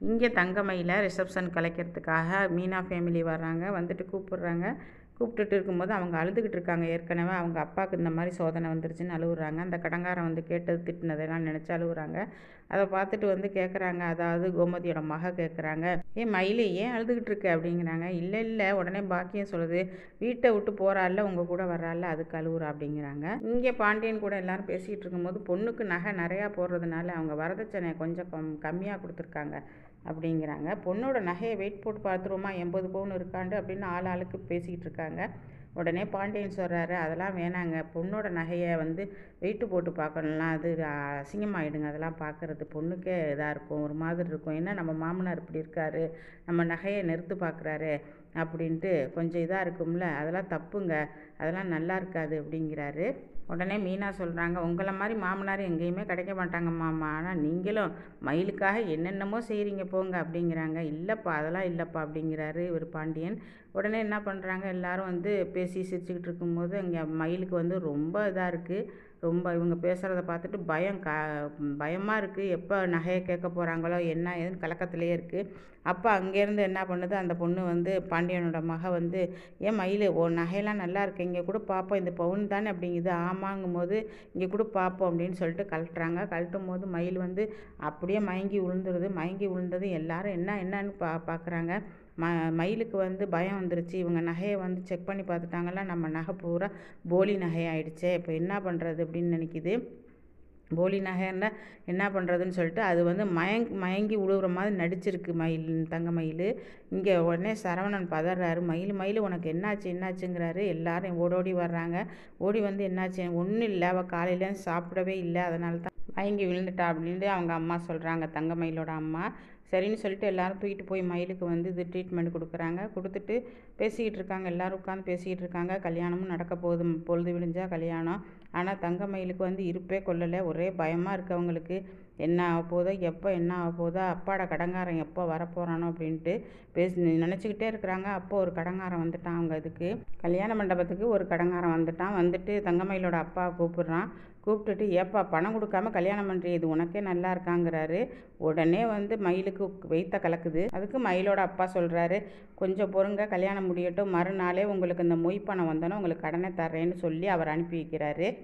இங்கே தங்கமயில ரிசப்ஷன் கலைக்கிறதுக்காக மீனா ஃபேமிலி வர்றாங்க. வந்துட்டு கூப்பிட்றாங்க. கூப்பிட்டுட்டு இருக்கும்போது அவங்க அழுதுகிட்டு இருக்காங்க. ஏற்கனவே அவங்க அப்பாவுக்கு இந்த மாதிரி சோதனை வந்துருச்சுன்னு அழுகுறாங்க அந்த கடங்காரன் வந்து கேட்டது திட்டினதெல்லாம் நினச்சி அழுகுறாங்க அதை பார்த்துட்டு வந்து கேட்குறாங்க அதாவது கோமதியோட மக கேட்குறாங்க ஏன் மயிலு ஏன் அழுதுகிட்டு இருக்கு? அப்படிங்கிறாங்க. இல்லை இல்லை. உடனே பாக்கியம் சொல்லுது. வீட்டை விட்டு போகிறாள்ல உங்கள் கூட வர்றாள்ல அதுக்கு அழுகுறா அப்படிங்கிறாங்க. இங்கே பாண்டியன் கூட எல்லாரும் பேசிகிட்டு இருக்கும்போது பொண்ணுக்கு நகை நிறையா போடுறதுனால அவங்க வரதட்சணையை கொஞ்சம் கம் கம்மியாக கொடுத்துருக்காங்க அப்படிங்கிறாங்க. பொண்ணோட நகையை வெயிட் போட்டு பார்த்துருவோமா? எண்பது பவுன் இருக்காண்டு அப்படின்னு ஆள் ஆளுக்கு பேசிக்கிட்டு இருக்காங்க. üzerine உடனே பாண்டியன் சொல்கிறாரு அதெல்லாம் வேணாங்க. பொண்ணோட நகையை வந்து வெயிட்டு போட்டு பார்க்கணும்லாம் அது அசிங்கமாயிடுங்க. அதெல்லாம் பார்க்குறது பொண்ணுக்கே இதாக இருக்கும் ஒரு மாதிரி இருக்கும். ஏன்னா நம்ம மாமனார் இப்படி இருக்காரு நம்ம நகையை நிறுத்து பார்க்குறாரு அப்படின்ட்டு கொஞ்சம் இதாக இருக்கும்ல. அதெல்லாம் தப்புங்க. அதெல்லாம் நல்லா இருக்காது அப்படிங்கிறாரு. உடனே மீனா சொல்கிறாங்க உங்களை மாதிரி மாமனார் எங்கேயுமே கிடைக்க மாட்டாங்க மாமா. ஆனால் நீங்களும் மயிலுக்காக என்னென்னமோ செய்கிறீங்க போங்க அப்படிங்கிறாங்க. இல்லைப்பா அதெல்லாம் இல்லைப்பா அப்படிங்கிறாரு இவர் பாண்டியன். உடனே என்ன பண்ணுறாங்க எல்லாரும் வந்து பேசி சிரிச்சுக்கிட்டு இருக்கும்போது இங்கே மயிலுக்கு வந்து ரொம்ப இதாக இருக்குது. ரொம்ப இவங்க பேசுகிறத பார்த்துட்டு பயம் க பயமாக இருக்குது எப்போ நகையை கேட்க போகிறாங்களோ என்ன ஏதுன்னு கலக்கத்திலே இருக்குது அப்போ அங்கேருந்து என்ன பண்ணுது? அந்த பொண்ணு வந்து பாண்டியனோட மக வந்து ஏன் மயில் ஓ நகையெல்லாம் நல்லா இருக்கு. இங்கே கூட பார்ப்போம் இந்த பவுன் தானே அப்படிங்குது. ஆமாங்கும் போது இங்கே கூட பார்ப்போம் அப்படின்னு சொல்லிட்டு கழட்டுறாங்க. கழட்டும் போது மயில் வந்து அப்படியே மயங்கி விழுந்துருது மயங்கி விழுந்தது எல்லாரும் என்ன என்னன்னு பா பார்க்குறாங்க. ம மயிலுக்கு வந்து பயம் வந்துருச்சு. இவங்க நகையை வந்து செக் பண்ணி பார்த்துட்டாங்களா? நம்ம நகை பூரா போலி நகையாயிடுச்சே. இப்போ என்ன பண்ணுறது அப்படின்னு நினைக்கிது. போலி நகைன்னா என்ன பண்ணுறதுன்னு சொல்லிட்டு அது வந்து மயங் மயங்கி விழுகிற மாதிரி நடிச்சிருக்கு மயில் தங்க மயில். இங்கே உடனே சரவணன் பதறாரு. மயில் மயில் உனக்கு என்னாச்சு என்னாச்சுங்கிறாரு. எல்லாரும் ஓடோடி வர்றாங்க. ஓடி வந்து என்னாச்சு? ஒன்றும் இல்லை. அவள் காலையில் சாப்பிடவே இல்லை. அதனால தான் மயங்கி விழுந்துட்டா அப்படின்ட்டு அவங்க அம்மா சொல்கிறாங்க தங்க மயிலோட அம்மா. சரின்னு சொல்லிட்டு எல்லோரும் தூக்கிட்டு போய் மயிலுக்கு வந்து இது ட்ரீட்மெண்ட் கொடுக்குறாங்க. கொடுத்துட்டு பேசிக்கிட்டு இருக்காங்க. எல்லோரும் உட்காந்து பேசிக்கிட்டு இருக்காங்க. கல்யாணமும் நடக்க போகுது பொழுது விடிஞ்சா கல்யாணம். ஆனால் தங்க மயிலுக்கு வந்து இருப்பே கொள்ளலை ஒரே பயமாக இருக்கவங்களுக்கு என்ன ஆக போதோ எப்போ என்ன ஆக போதோ அப்பாட கடங்காரன் எப்போ வரப்போகிறானோ அப்படின்ட்டு பேசி நினச்சிக்கிட்டே இருக்கிறாங்க. அப்போ ஒரு கடங்காரன் வந்துட்டான் அவங்க இதுக்கு. கல்யாண மண்டபத்துக்கு ஒரு கடங்காரன் வந்துட்டான். வந்துட்டு தங்கமயிலோட அப்பா கூப்பிட்றான். கூப்பிட்டுட்டு ஏப்பா பணம் கொடுக்காம கல்யாணம் பண்ணுறது உனக்கே நல்லா இருக்காங்கிறாரு. உடனே வந்து மயிலுக்கு வெயித்த கலக்குது. அதுக்கு மயிலோட அப்பா சொல்கிறாரு கொஞ்சம் பொறுங்க கல்யாணம் முடியட்டும். மறுநாளே உங்களுக்கு இந்த மொய் பணம் வந்தோன்னே உங்களுக்கு கடனை தர்றேன்னு சொல்லி அவர் அனுப்பி வைக்கிறாரு.